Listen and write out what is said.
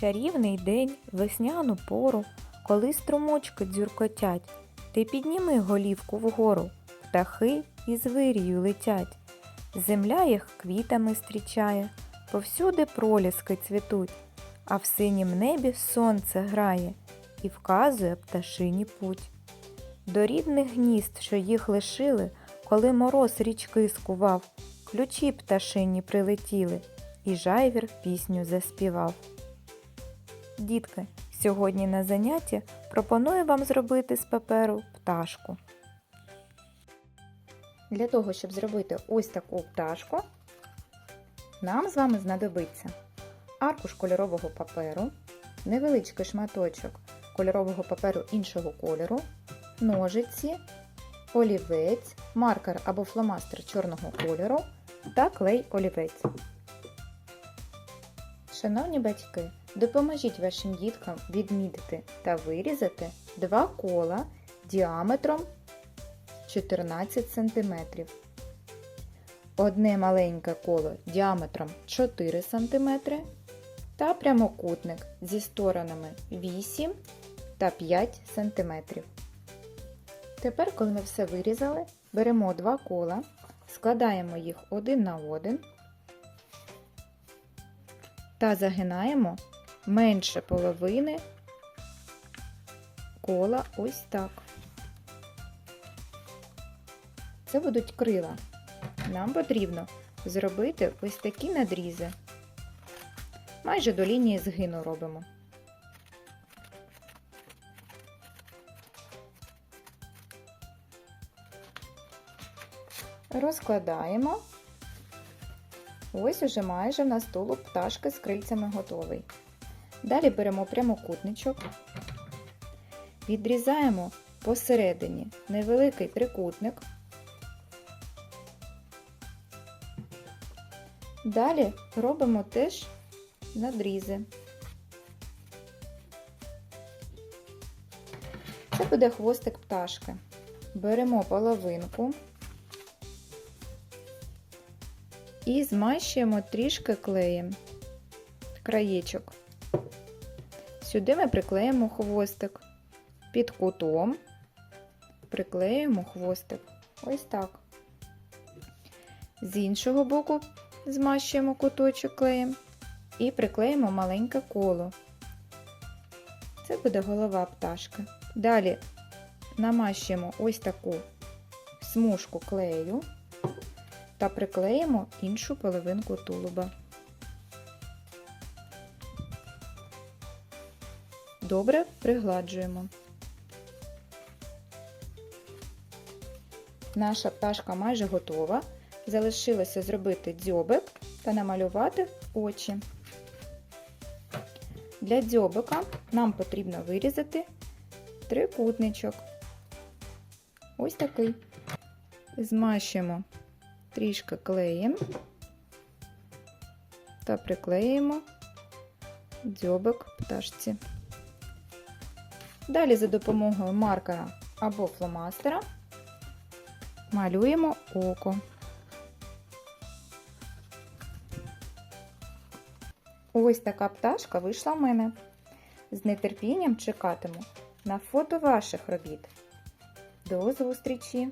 чарівний день, весняну пору, коли струмочки дзюркотять, ти підніми голівку вгору, птахи із вирію летять. Земля їх квітами зустрічає, повсюди проліски цвітуть, а в синім небі сонце грає і вказує пташині путь. До рідних гнізд, що їх лишили, коли мороз річки скував, ключі пташині прилетіли, і жайвір пісню заспівав. Дітки, сьогодні на занятті пропоную вам зробити з паперу пташку. Для того, щоб зробити ось таку пташку, нам з вами знадобиться аркуш кольорового паперу, невеличкий шматочок кольорового паперу іншого кольору, ножиці, олівець, маркер або фломастер чорного кольору та клей олівець. Шановні батьки, допоможіть вашим діткам відмітити та вирізати два кола діаметром 14 см. Одне маленьке коло діаметром 4 см та прямокутник зі сторонами 8 та 5 см. Тепер, коли ми все вирізали, беремо два кола, складаємо їх один на один та загинаємо менше половини кола ось так. Це будуть крила. Нам потрібно зробити ось такі надрізи. Майже до лінії згину робимо. Розкладаємо. Ось уже майже в нас тулуб пташки з крильцями готовий. Далі беремо прямокутничок, відрізаємо посередині невеликий трикутник. Далі робимо теж надрізи. Це буде хвостик пташки. Беремо половинку і змащуємо трішки клеєм краєчок. Сюди ми приклеїмо хвостик під кутом, приклеюємо хвостик. Ось так. З іншого боку змащуємо куточок клеєм і приклеїмо маленьке коло. Це буде голова пташки. Далі намащуємо ось таку смужку клею та приклеїмо іншу половинку тулуба. Добре пригладжуємо. Наша пташка майже готова. Залишилося зробити дзьобик та намалювати очі. Для дзьобика нам потрібно вирізати трикутничок. Ось такий. Змащуємо трішки клеєм та приклеїмо дзьобик пташці. Далі за допомогою маркера або фломастера малюємо око. Ось така пташка вийшла в мене. З нетерпінням чекатиму на фото ваших робіт. До зустрічі!